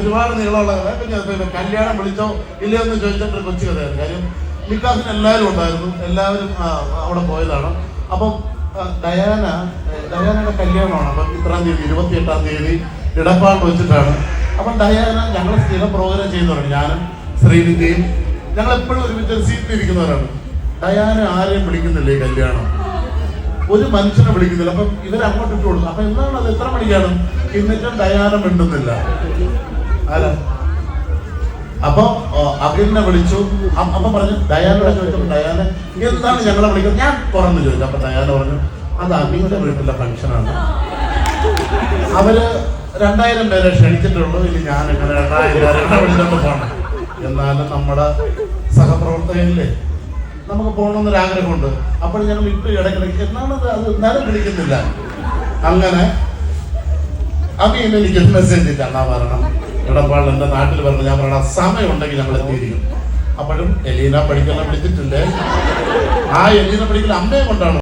ഒരുപാട് നീളമുള്ള കഥ. പിന്നെ കല്യാണം വിളിച്ചോ ഇല്ലയോ എന്ന് ചോദിച്ചിട്ട് കൊച്ചു കഥയാണ്. കാര്യം നിക്കാസിന് എല്ലാവരും ഉണ്ടായിരുന്നു. എല്ലാവരും അവിടെ പോയതാണ്. അപ്പം ഡയാന ഡയാനയുടെ കല്യാണമാണ്. അപ്പം ഇത്രാം തീയതി ഇരുപത്തി എട്ടാം തീയതി ഇടപ്പാട് വെച്ചിട്ടാണ്. അപ്പം ഡയാന ഞങ്ങൾ സ്ഥിരം പ്രോഗ്രാം ചെയ്യുന്നവരാണ്. ഞാനും ശ്രീനിധിയും. ഞങ്ങൾ എപ്പോഴും ഒരുമിച്ച് ഒരു സീറ്റിൽ ഇരിക്കുന്നവരാണ്. ഡയാന ആരെയും വിളിക്കുന്നില്ല കല്യാണം. ഒരു മനുഷ്യനെ വിളിക്കുന്നില്ല. അപ്പം ഇവരങ്ങോട്ട് ഇട്ട് കൊടുക്കും. അപ്പം എന്താണ് അത് എത്ര മണിക്കാണ്? എന്നിട്ടും ഡയാന മിണ്ടുന്നില്ല. അപ്പൊ അഖിലിനെ വിളിച്ചു. അപ്പൊ പറഞ്ഞു ഡയാനോടെ ചോദിച്ചപ്പോ ഡയാന എന്താണ് ഞങ്ങളെ വിളിക്കുന്നത്? ഞാൻ തുറന്നു ചോദിച്ചു. അപ്പൊ ഡയാന പറഞ്ഞു അത് അഖിലിന്റെ വീട്ടിലെ ഫംഗ്ഷനാണ് അവർ രണ്ടായിരം പേരെ ക്ഷണിച്ചിട്ടുള്ളൂ. ഇനി ഞാൻ ഇങ്ങനെ രണ്ടായിരം വിളിച്ചോണ്ട് പോണം? എന്നാലും നമ്മുടെ സഹപ്രവർത്തകരില്ലേ നമുക്ക് പോകണമെന്നൊരു ആഗ്രഹമുണ്ട്. അപ്പോൾ ഞങ്ങൾ ഇപ്പൊ ഇടയ്ക്കിടയ്ക്ക് എന്നാണ് അത് എന്നാലും വിളിക്കുന്നില്ല. അങ്ങനെ അമ്മ എനിക്ക് മെസ്സേജ് ഇട്ട്. അണ്ണാ പറയണം ഇടപാട് എന്റെ നാട്ടിൽ വരണം? ഞാൻ പറയണ സമയം ഉണ്ടെങ്കിൽ ഞങ്ങൾ എത്തിയിരിക്കും. അപ്പോഴും എലീന പഠിക്കുന്ന വിളിച്ചിട്ടുണ്ട് ആ എലീന പഠിക്കൽ അമ്മയെ കൊണ്ടാണ്?